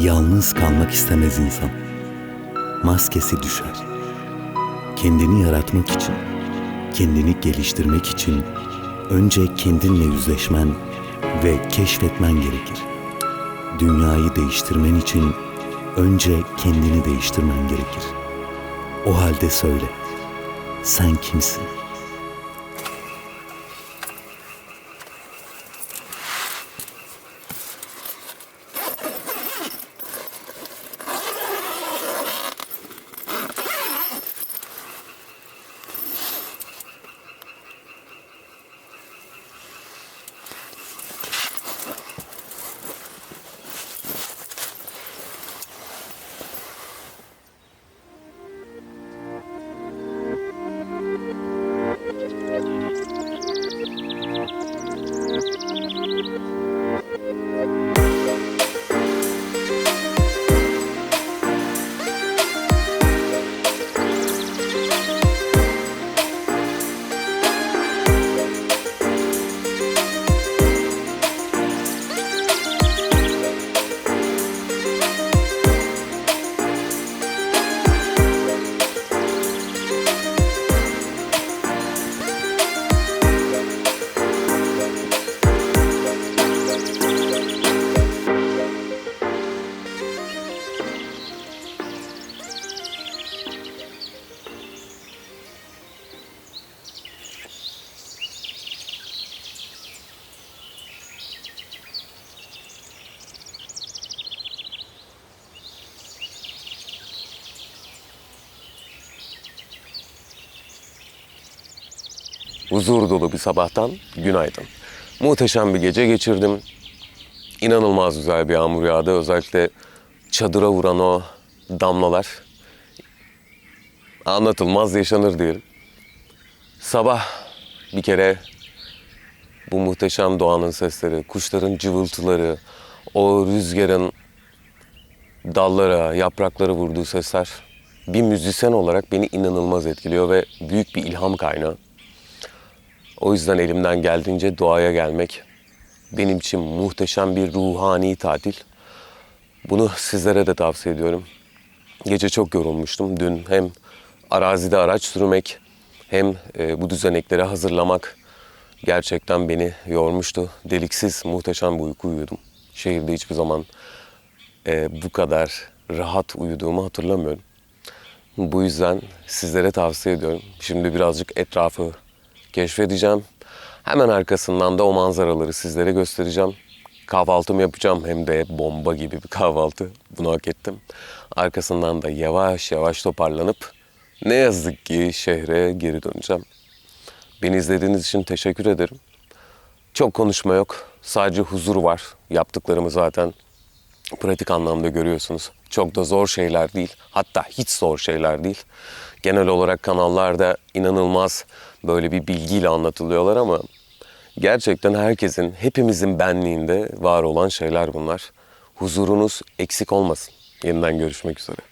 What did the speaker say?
Yalnız kalmak istemez insan. Maskesi düşer. Kendini yaratmak için, kendini geliştirmek için önce kendinle yüzleşmen ve keşfetmen gerekir. Dünyayı değiştirmen için önce kendini değiştirmen gerekir. O halde söyle. Sen kimsin? Huzur dolu bir sabahtan günaydın. Muhteşem bir gece geçirdim. İnanılmaz güzel bir yağmur yağdı. Özellikle çadıra vuran o damlalar anlatılmaz yaşanır diyelim. Sabah bir kere bu muhteşem doğanın sesleri, kuşların cıvıltıları, o rüzgarın dallara, yapraklara vurduğu sesler bir müzisyen olarak beni inanılmaz etkiliyor ve büyük bir ilham kaynağı. O yüzden elimden geldiğince doğaya gelmek benim için muhteşem bir ruhani tatil. Bunu sizlere de tavsiye ediyorum. Gece çok yorulmuştum. Dün hem arazide araç sürmek hem e, bu düzenekleri hazırlamak gerçekten beni yormuştu. Deliksiz muhteşem bir uyku uyudum. Şehirde hiçbir zaman e, bu kadar rahat uyuduğumu hatırlamıyorum. Bu yüzden sizlere tavsiye ediyorum. Şimdi birazcık etrafı keşfedeceğim. Hemen arkasından da o manzaraları sizlere göstereceğim. Kahvaltımı yapacağım hem de bomba gibi bir kahvaltı. Bunu hak ettim. Arkasından da yavaş yavaş toparlanıp ne yazık ki şehre geri döneceğim. Beni izlediğiniz için teşekkür ederim. Çok konuşma yok. Sadece huzur var. Yaptıklarımı zaten pratik anlamda görüyorsunuz. Çok da zor şeyler değil. Hatta hiç zor şeyler değil. Genel olarak kanallarda inanılmaz böyle bir bilgiyle anlatılıyorlar ama gerçekten herkesin, hepimizin benliğinde var olan şeyler bunlar. Huzurunuz eksik olmasın. Yeniden görüşmek üzere.